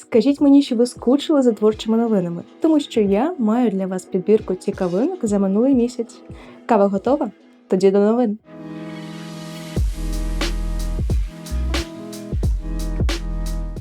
Скажіть мені, що ви скучили за творчими новинами, тому що я маю для вас підбірку цікавинок за минулий місяць. Кава готова? Тоді до новин.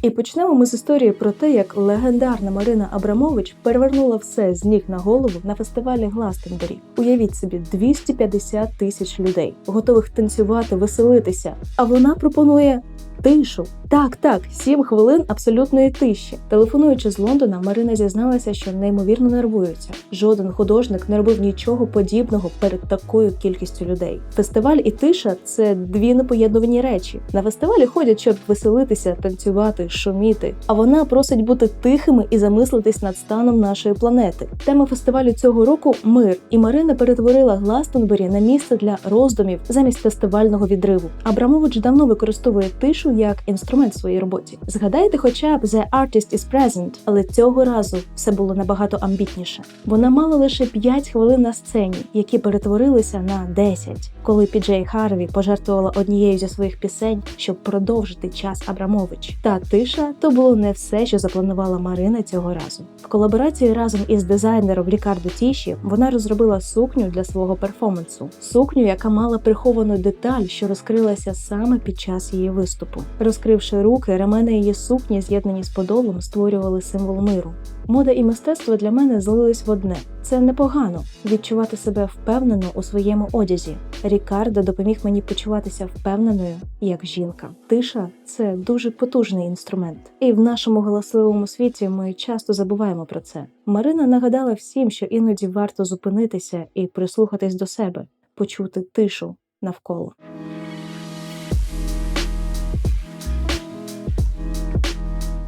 І почнемо ми з історії про те, як легендарна Марина Абрамович перевернула все з ніг на голову на фестивалі Гластенбері. Уявіть собі, 250 тисяч людей, готових танцювати, веселитися. А вона пропонує тишу. Так, так, сім хвилин абсолютної тиші. Телефонуючи з Лондона, Марина зізналася, що неймовірно нервується. Жоден художник не робив нічого подібного перед такою кількістю людей. Фестиваль і тиша це дві непоєднувані речі. На фестивалі ходять, щоб веселитися, танцювати, шуміти. А вона просить бути тихими і замислитись над станом нашої планети. Тема фестивалю цього року мир. І Марина перетворила Гластонбері на місце для роздумів замість фестивального відриву. Абрамович давно використовує тишу як інструмент в своїй роботі. Згадайте, хоча б The Artist is Present, але цього разу все було набагато амбітніше. Вона мала лише 5 хвилин на сцені, які перетворилися на 10, коли Піджей Харві пожертвувала однією зі своїх пісень, щоб продовжити час Абрамович. Та тиша то було не все, що запланувала Марина цього разу. В колаборації разом із дизайнером Рікардо Тіші вона розробила сукню для свого перформансу. Сукню, яка мала приховану деталь, що розкрилася саме під час її виступу. Розкривши руки, ремени її сукні, з'єднані з подолом, створювали символ миру. Мода і мистецтво для мене злились в одне. Це непогано відчувати себе впевнено у своєму одязі. Рікардо допоміг мені почуватися впевненою як жінка. Тиша це дуже потужний інструмент, і в нашому галасливому світі ми часто забуваємо про це. Марина нагадала всім, що іноді варто зупинитися і прислухатись до себе, почути тишу навколо.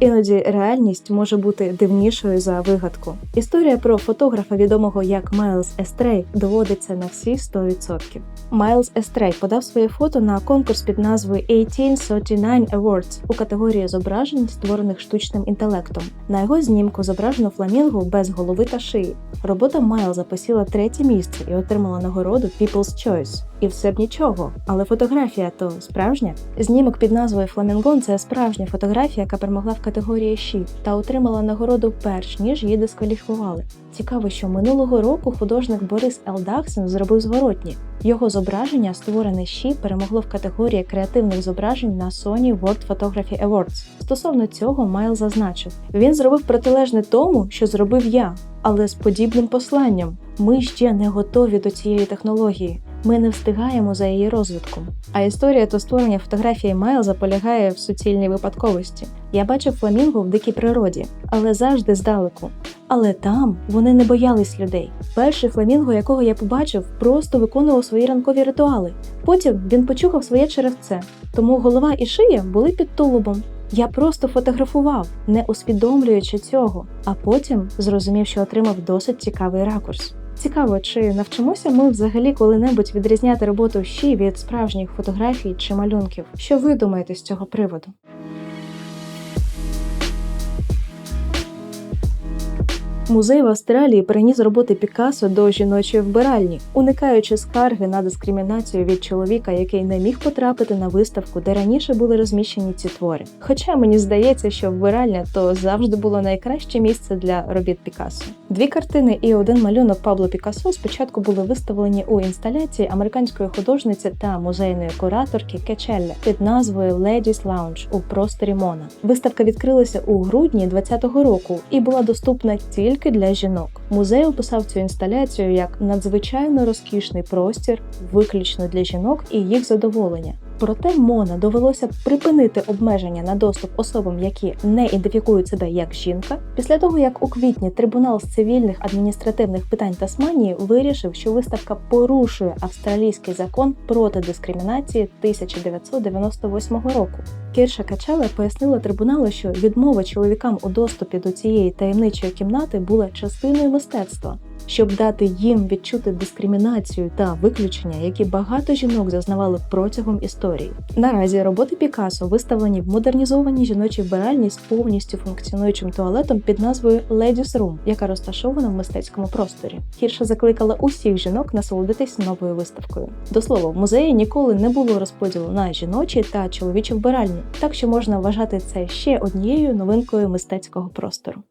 Іноді реальність може бути дивнішою за вигадку. Історія про фотографа, відомого як Майлз Естрей, доводиться на всі 100%. Майлз Естрей подав своє фото на конкурс під назвою 1839 Awards у категорії зображень, створених штучним інтелектом. На його знімку зображено фламінго без голови та шиї. Робота Майлза посіла третє місце і отримала нагороду People's Choice. І все б нічого, але фотографія то справжня. Знімок під назвою Фламінгон це справжня фотографія, яка перемогла в категорії «She» та отримала нагороду перш ніж її дискваліфікували. Цікаво, що минулого року художник Борис Елдаксен зробив зворотні. Його зображення, створене «She», перемогло в категорії креативних зображень на Sony World Photography Awards. Стосовно цього, Майл зазначив: він зробив протилежне тому, що зробив я, але з подібним посланням. Ми ще не готові до цієї технології. Ми не встигаємо за її розвитком. А історія то створення фотографії Майлза полягає в суцільній випадковості. Я бачив фламінго в дикій природі, але завжди здалеку. Але там вони не боялись людей. Перший фламінго, якого я побачив, просто виконував свої ранкові ритуали. Потім він почухав своє черевце, тому голова і шия були під тулубом. Я просто фотографував, не усвідомлюючи цього, а потім зрозумів, що отримав досить цікавий ракурс. Цікаво, чи навчимося ми взагалі коли-небудь відрізняти роботу щі від справжніх фотографій чи малюнків? Що ви думаєте з цього приводу? Музей в Австралії переніс роботи Пікассо до жіночої вбиральні, уникаючи скарги на дискримінацію від чоловіка, який не міг потрапити на виставку, де раніше були розміщені ці твори. Хоча мені здається, що вбиральня то завжди було найкраще місце для робіт Пікассо. Дві картини і один малюнок Пабло Пікассо спочатку були виставлені у інсталяції американської художниці та музейної кураторки Кечелле під назвою Ladies Lounge у просторі Мона. Виставка відкрилася у грудні 2020 року і була доступна тільки тільки для жінок. Музей описав цю інсталяцію як надзвичайно розкішний простір, виключно для жінок і їх задоволення. Проте Мона довелося припинити обмеження на доступ особам, які не ідентифікують себе як жінка, після того як у квітні трибунал з цивільних адміністративних питань Тасманії вирішив, що виставка порушує австралійський закон проти дискримінації 1998 року. Кірша Качала пояснила трибуналу, що відмова чоловікам у доступі до цієї таємничої кімнати була частиною мистецтва. Щоб дати їм відчути дискримінацію та виключення, які багато жінок зазнавали протягом історії. Наразі роботи Пікассо виставлені в модернізованій жіночій вбиральні з повністю функціонуючим туалетом під назвою Ladies Room, яка розташована в мистецькому просторі. Хірша закликала усіх жінок насолодитись новою виставкою. До слова, в музеї ніколи не було розподілу на жіночі та чоловічі вбиральні, так що можна вважати це ще однією новинкою мистецького простору.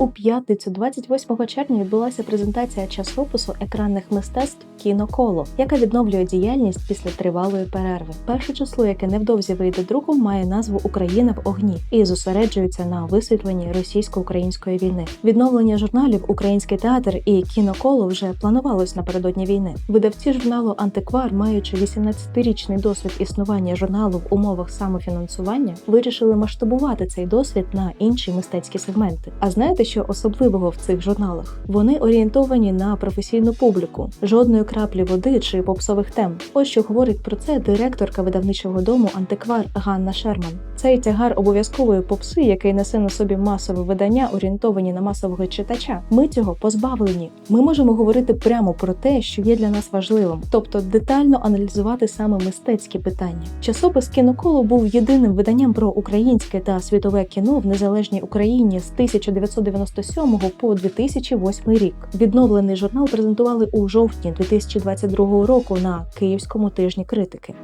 У п'ятницю, 28 червня, відбулася презентація часопису екранних мистецтв Кіноколо, яка відновлює діяльність після тривалої перерви. Перше число, яке невдовзі вийде друком, має назву Україна в огні і зосереджується на висвітленні російсько-української війни. Відновлення журналів Український театр і кіноколо вже планувалось напередодні війни. Видавці журналу Антиквар, маючи 18-річний досвід існування журналу в умовах самофінансування, вирішили масштабувати цей досвід на інші мистецькі сегменти. А знаєте, що особливого в цих журналах? Вони орієнтовані на професійну публіку, жодної краплі води чи попсових тем. Ось що говорить про це директорка видавничого дому Антиквар Ганна Шерман. Цей тягар обов'язкової попси, який несе на собі масове видання, орієнтовані на масового читача. Ми цього позбавлені. Ми можемо говорити прямо про те, що є для нас важливим, тобто детально аналізувати саме мистецькі питання. Часопис кіноколо був єдиним виданням про українське та світове кіно в незалежній Україні з 1997 по 2008 рік. Відновлений журнал презентували у жовтні 2022 року на Київському тижні критики.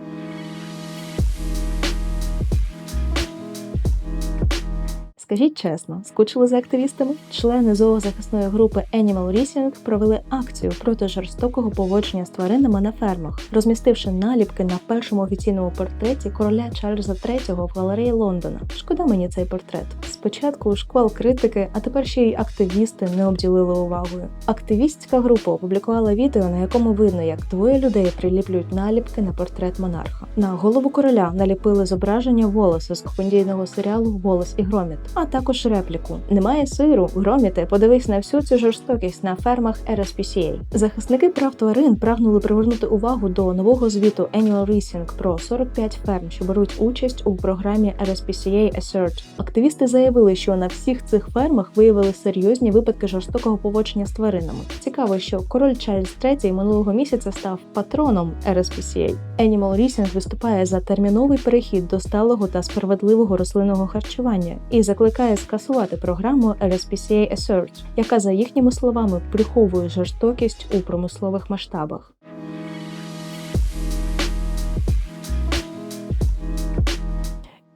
Скажіть чесно, скучили за активістами? Члени зоозахисної групи Animal Rising провели акцію проти жорстокого поводження з тваринами на фермах, розмістивши наліпки на першому офіційному портреті короля Чарльза III в галереї Лондона. Шкода мені цей портрет. Спочатку шквал критики, а тепер ще й активісти не обділили увагою. Активістська група опублікувала відео, на якому видно, як двоє людей приліплюють наліпки на портрет монарха. На голову короля наліпили зображення волоса з комедійного серіалу Волос і Громіт а також репліку: Немає сиру, громіте, подивись на всю цю жорстокість на фермах RSPCA. Захисники прав тварин прагнули привернути увагу до нового звіту Annual Rising про 45 ферм, що беруть участь у програмі RSPCA Assert. Активісти заявили, що на всіх цих фермах виявили серйозні випадки жорстокого поводження з тваринами. Цікаво, що король Чарльз III минулого місяця став патроном RSPCA. Animal Rising виступає за терміновий перехід до сталого та справедливого рослинного харчування і закликає скасувати програму LSPCA Assert, яка за їхніми словами приховує жорстокість у промислових масштабах.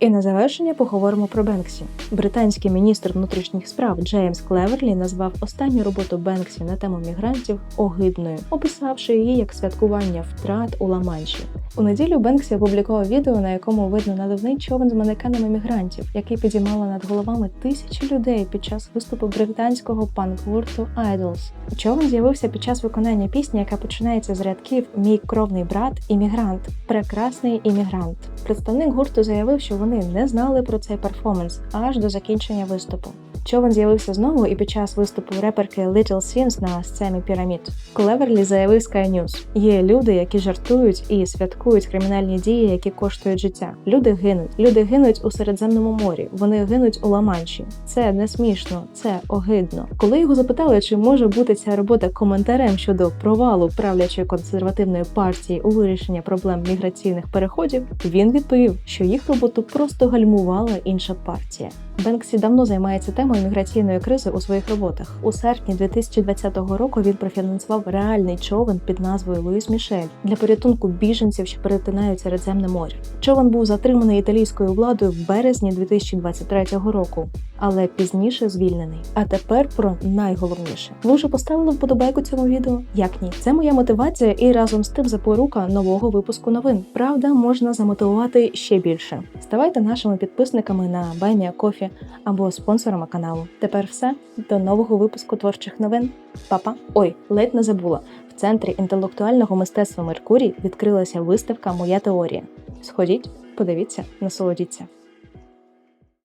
І на завершення поговоримо про Бенксі. Британський міністр внутрішніх справ Джеймс Клеверлі назвав останню роботу Бенксі на тему мігрантів огидною, описавши її як святкування втрат у Ла-Манші. У неділю Бенксі опублікував відео, на якому видно надувний човен з манекенами мігрантів, який підіймала над головами тисячі людей під час виступу британського панк-гурту Idols. Човен з'явився під час виконання пісні, яка починається з рядків Мій кровний брат іммігрант, прекрасний іммігрант. Представник гурту заявив, що вони не знали про цей перформанс аж до закінчення виступу. Човен з'явився знову і під час виступу реперки Little Sims на сцені пірамід. Клеверлі заявив Sky News. Є люди, які жартують і святкують кримінальні дії, які коштують життя. Люди гинуть. Люди гинуть у Середземному морі. Вони гинуть у Ла-Манші. Це не смішно, це огидно. Коли його запитали, чи може бути ця робота коментарем щодо провалу правлячої консервативної партії у вирішенні проблем міграційних переходів, він відповів, що їх роботу просто гальмувала інша партія. Бенксі давно займається темою міграційної кризи у своїх роботах. У серпні 2020 року він профінансував реальний човен під назвою Луїс Мішель для порятунку біженців, що перетинають Середземне море. Човен був затриманий італійською владою в березні 2023 року, але пізніше звільнений. А тепер про найголовніше. Ви вже поставили вподобайку цьому відео? Як ні? Це моя мотивація і разом з тим запорука нового випуску новин. Правда, можна замотивувати ще більше. Ставайте нашими підписниками на Або спонсорами каналу. Тепер все до нового випуску творчих новин. Папа, ой, ледь не забула. В центрі інтелектуального мистецтва Меркурій відкрилася виставка Моя теорія. Сходіть, подивіться, насолодіться.